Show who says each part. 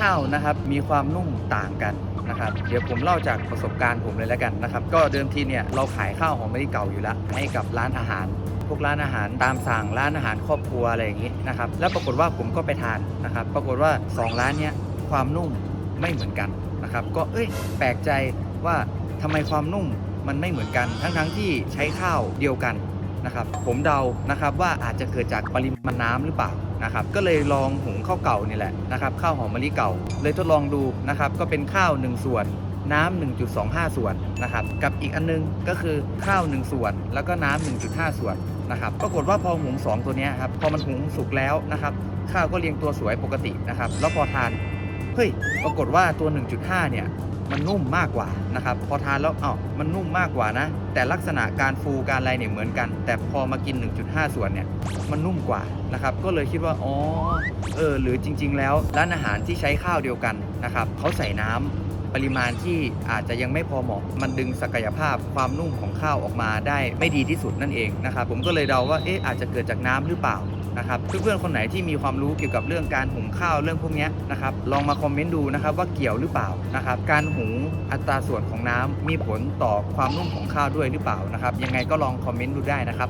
Speaker 1: ข้าวนะครับ มีความนุ่มต่างกันนะครับ เดี๋ยวผมเล่าจากประสบการณ์ผมเลยแล้วกันนะครับ ก็เดิมทีเนี่ยเราขายข้าวหอมมะลิเก่าอยู่แล้วให้กับร้านอาหาร พวกร้านอาหารตามสั่งร้านอาหารครอบครัวอะไรอย่างนี้นะครับ แล้วปรากฏว่าผมก็ไปทานนะครับ ปรากฏว่าสองร้านเนี้ยความนุ่มไม่เหมือนกันนะครับ ก็เอ้ยแปลกใจว่าทำไมความนุ่มมันไม่เหมือนกันทั้งๆที่ใช้ข้าวเดียวกันนะครับ ผมเดานะครับว่าอาจจะเกิดจากปริมาณน้ำหรือเปล่า นะครับก็เลยลองหุงข้าวเก่านี่แหละนะครับข้าวหอมมะลิเก่า เลยทดลองดูนะครับก็เป็นข้าว 1 ส่วนน้ำ 1.25 ส่วนนะครับกับอีกอันนึงก็คือข้าว 1 ส่วน แล้วก็น้ำ 1.5 ส่วนนะครับปรากฏว่าพอหุง2 ตัวนี้ครับพอมันหุงสุกแล้วนะครับข้าวก็เรียงตัวสวยปกตินะครับแล้วพอทาน เฮ้ยปรากฏว่าตัว 1.5 เนี่ยมันนุ่มมากกว่านะครับพอทานแล้วอ้าวมันนุ่มมากกว่านะ แต่ลักษณะการฟูการอะไรเนี่ยเหมือนกัน แต่พอมากิน 1.5 ส่วนเนี่ยมันนุ่มกว่านะครับก็เลยคิดว่าอ๋อเออหรือจริง ๆ แล้วร้านอาหารที่ใช้ข้าวเดียวกันนะครับเขาใส่น้ำปริมาณที่อาจจะยังไม่พอเหมาะ มันดึงศักยภาพความนุ่มของข้าวออกมาได้ไม่ดีที่สุดนั่นเองนะครับผมก็เลยเดาว่าเอ๊ะอาจจะเกิดจากน้ำหรือเปล่า นะครับเพื่อนๆคนไหนที่มีความรู้เกี่ยวกับเรื่องการหุงข้าวเรื่องพวกนี้นะครับลองมาคอมเมนต์ดูนะครับว่าเกี่ยวหรือเปล่านะครับการหุงอัตราส่วนของน้ำมีผลต่อความนุ่มของข้าวด้วยหรือเปล่านะครับยังไงก็ลองคอมเมนต์ดูได้นะครับ